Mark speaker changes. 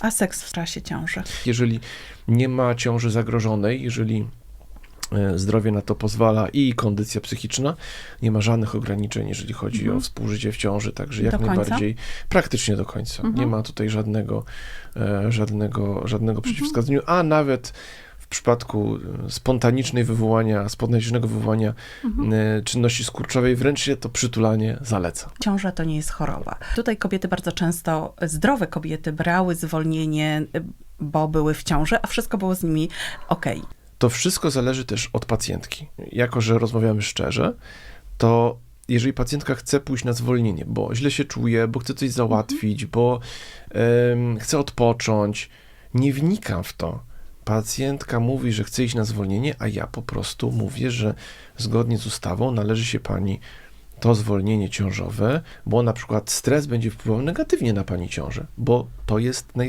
Speaker 1: A seks w czasie ciąży?
Speaker 2: Jeżeli nie ma ciąży zagrożonej, jeżeli e, zdrowie na to pozwala i kondycja psychiczna, nie ma żadnych ograniczeń, jeżeli chodzi
Speaker 1: Mhm.
Speaker 2: o współżycie w ciąży, także jak najbardziej praktycznie do końca.
Speaker 1: Mhm.
Speaker 2: Nie ma tutaj żadnego, e, żadnego,
Speaker 1: Mhm.
Speaker 2: żadnego przeciwwskazania, a nawet w przypadku e, spontanicznej wywołania, spontanicznego wywołania
Speaker 1: Mhm.
Speaker 2: e, czynności skurczowej, wręcz się to przytulanie zaleca.
Speaker 1: Ciąża to nie jest choroba. Tutaj kobiety bardzo często, zdrowe kobiety, brały zwolnienie, y, bo były w ciąży, a wszystko było z nimi okej.
Speaker 2: To wszystko zależy też od pacjentki. Jako, że rozmawiamy szczerze, to jeżeli pacjentka chce pójść na zwolnienie, bo źle się czuje, bo chce coś załatwić, bo em, chce odpocząć, nie wnikam w to. Pacjentka mówi, że chce iść na zwolnienie, a ja po prostu mówię, że zgodnie z ustawą należy się pani to zwolnienie ciążowe, bo na przykład stres będzie wpływał negatywnie na pani ciążę, bo to jest naj,